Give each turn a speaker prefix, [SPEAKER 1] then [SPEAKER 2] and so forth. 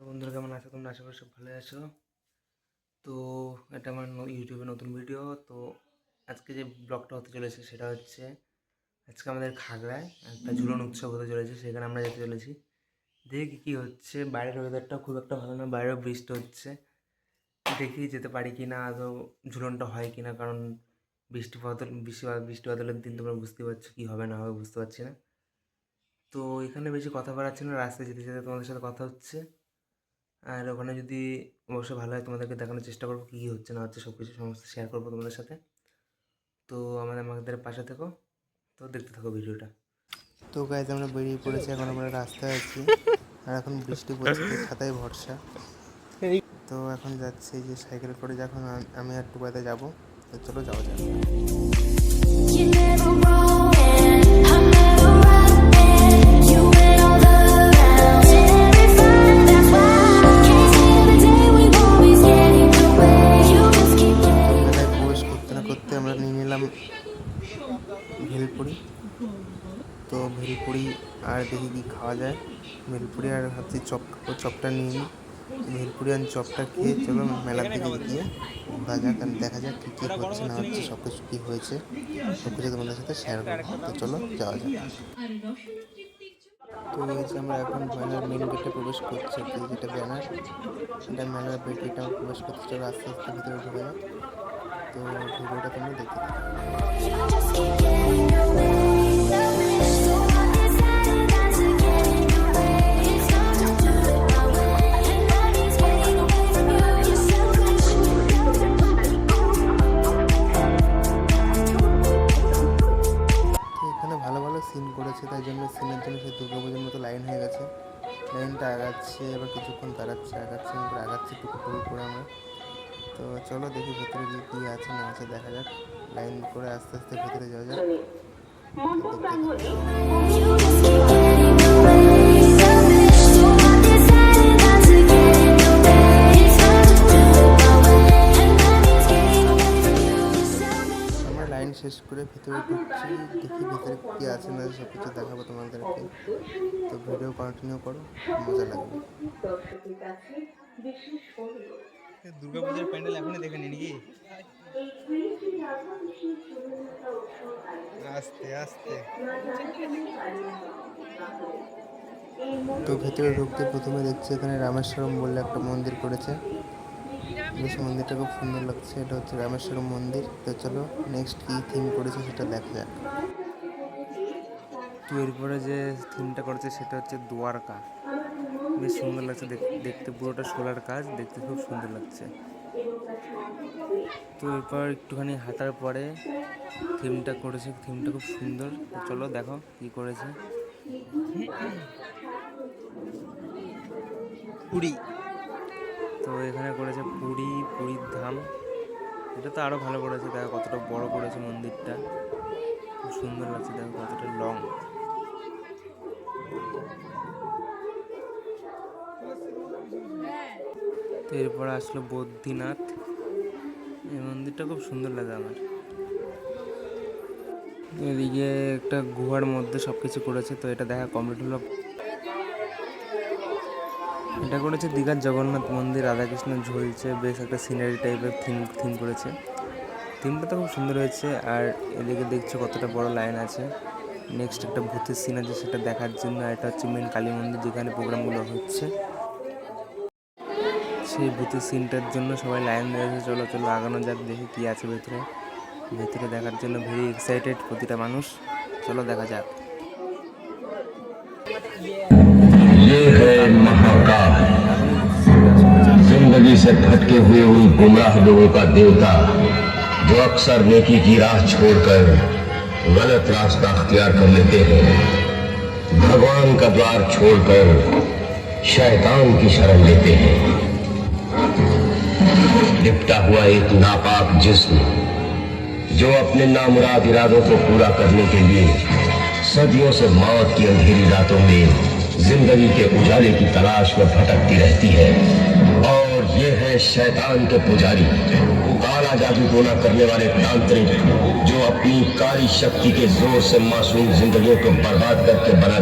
[SPEAKER 1] বন্ধুরা, কেমন আছো? তোমরা আশা করি সব ভালো আছো। তো এটা আমার ইউটিউবে নতুন ভিডিও তো আজকে যে ব্লগটা হতে চলেছে সেটা হচ্ছে আজকে আমাদের খাগড়ায় একটা ঝুলন উৎসব হতে চলেছে, সেখানে আমরা যেতে চলেছি। দেখি কী হচ্ছে, বাইরের ওয়েদারটা খুব একটা ভালো না, বাইরেও বৃষ্টি হচ্ছে। দেখি যেতে পারি কি না আদৌ ঝুলনটা হয় কি না কারণ বৃষ্টি বাদল, বৃষ্টি বৃষ্টি বাদলের দিন তোমরা বুঝতে পারছ কী হবে, না হবে বুঝতে পারছি না। তো এখানে বেশি কথা বাড়াচ্ছি না, রাস্তায় যেতে যেতে তোমাদের সাথে কথা হচ্ছে। আর ওখানে যদি অবশ্যই ভালো হয়, তোমাদেরকে দেখানোর চেষ্টা করব কী হচ্ছে, না হচ্ছে সব কিছু সমস্ত শেয়ার করব তোমাদের সাথে। তো আমাদের আমাদের পাশে থেকো, তো দেখতে থাকো ভিডিওটা।
[SPEAKER 2] তো গাইজ আমরা বেরিয়ে পড়েছি, এখন আমরা রাস্তায় আছি। আর এখন বৃষ্টি পড়ছে তো ছাতায় ভরসা। তো এখন যাচ্ছি যে সাইকেল করে, যখন আম- আর টুবাতে যাব, তো চলো যাওয়া যাক। ভেলপুরি তো ভেলপুরি আর দেখি কি খাওয়া যায়। ভেলপুরি আর ভাবছি চপ চপটা নিয়ে নিই ভেলপুরি আর চপটা খেয়ে চলো মেলার দিকে গিয়ে আর দেখা যাক কী কী হচ্ছে, না হচ্ছে সব কিছু কী হয়েছে। সব কিছু তোমাদের সাথে শেয়ার করব। তো চলো, যাওয়া যাক। তো এই আমরা এখন মেলার মেন গেটে প্রবেশ করছি যেটা ব্যানার এটা মেলার গেটে প্রবেশ করতে চলো আস্তে আস্তে ভিতরে ঢুকে তো ভিডিওটা তুমি দেখে সিন করেছে, তাই জন্য সিনের জন্য সে মতো লাইন হয়ে গেছে। লাইনটা আগাচ্ছে, এবার কিছুক্ষণ তাড়াচ্ছে আগাচ্ছে আগাচ্ছে টুকু টুকু তো চলো দেখি ভেতরে গিয়ে কি আছে না আছে দেখা যাক। লাইন করে আস্তে আস্তে ভেতরে যাওয়া যাক। শেষ করে ভিতরে ঢুকছি। দেখি ভিতরে কি আছে না সব কিছু দেখাবো তোমাদেরকে। তো ভিডিও কন্টিনিউ করো মজা লাগবে। দুর্গাপূজার প্যান্ডেল এখনই দেখে নি নাকি? আস্তে আস্তে। তো ভেতরে ঢুকতে প্রথমে দেখছি এখানে রামেশ্বরম বলে একটা মন্দির করেছে। মন্দিরটা খুব সুন্দর লাগছে, এটা হচ্ছে রামেশ্বরম মন্দির। তো চলো নেক্সট কী থিম করেছে সেটা দেখা যাক।
[SPEAKER 1] তো এরপরে যে থিমটা করেছে সেটা হচ্ছে দুয়ারকা বেশ সুন্দর লাগছে দেখ- দেখতে পুরোটা সোলার কাজ দেখতে খুব সুন্দর লাগছে। তো এরপর একটুখানি হাঁটার পরে থিমটা করেছে থিমটা খুব সুন্দর। চলো দেখো কি করেছে।
[SPEAKER 2] পুরী।
[SPEAKER 1] তো এখানে করেছে পুরী পুরীর ধাম। এটা তো আরও ভালো করেছে দেখো কতটা বড় করেছে মন্দিরটা। খুব সুন্দর লাগছে দেখো কতটা লং তো এরপর আসলো বদ্রীনাথ। এই মন্দিরটা খুব সুন্দর লাগে আমার। এদিকে একটা গুহার মধ্যে সব কিছু করেছে, তো এটা দেখা কমপ্লিট হলো। এটা করেছে দীঘার জগন্নাথ মন্দির, রাধাকৃষ্ণ ঝুলছে, বেশ একটা সিনারি টাইপের থিম থিম করেছে। থিমটা তো খুব সুন্দর হয়েছে, আর এদিকে দেখছ কতটা বড় লাইন আছে। নেক্সট একটা ভূতের সিন আছে, সেটা দেখার জন্য এটা হচ্ছে মেন কালী মন্দির যেখানে প্রোগ্রামগুলো হচ্ছে। সেই ভূতের সিনটার জন্য সবাই লাইন দিয়েছে চলো চলো আগানো যাক দেখি কী আছে ভেতরে ভেতরে দেখার জন্য ভেরি এক্সাইটেড প্রতিটা মানুষ চলো দেখা যাক
[SPEAKER 3] ये है महाकाल जिंदगी से भटके हुए उन गुमराह लोगों का देवता जो अक्सर नेकी की राह छोड़कर गलत रास्ता अख्तियार कर लेते हैं भगवान का द्वार छोड़कर शैतान की शरण लेते हैं लिपटा हुआ एक नापाक जिस्म, जो अपने नामुराद इरादों को पूरा करने के लिए सदियों से मौत की अंधेरी रातों में ज़िंदगी के उजाले की तलाश में भटकती रहती है। और ये है शैतान के पुजारी काला जादू टोना करने वाले तांत्रिक, जो अपनी कारी शक्ति के ज़ोर से मासूम जिंदगियों को बर्बाद करके बना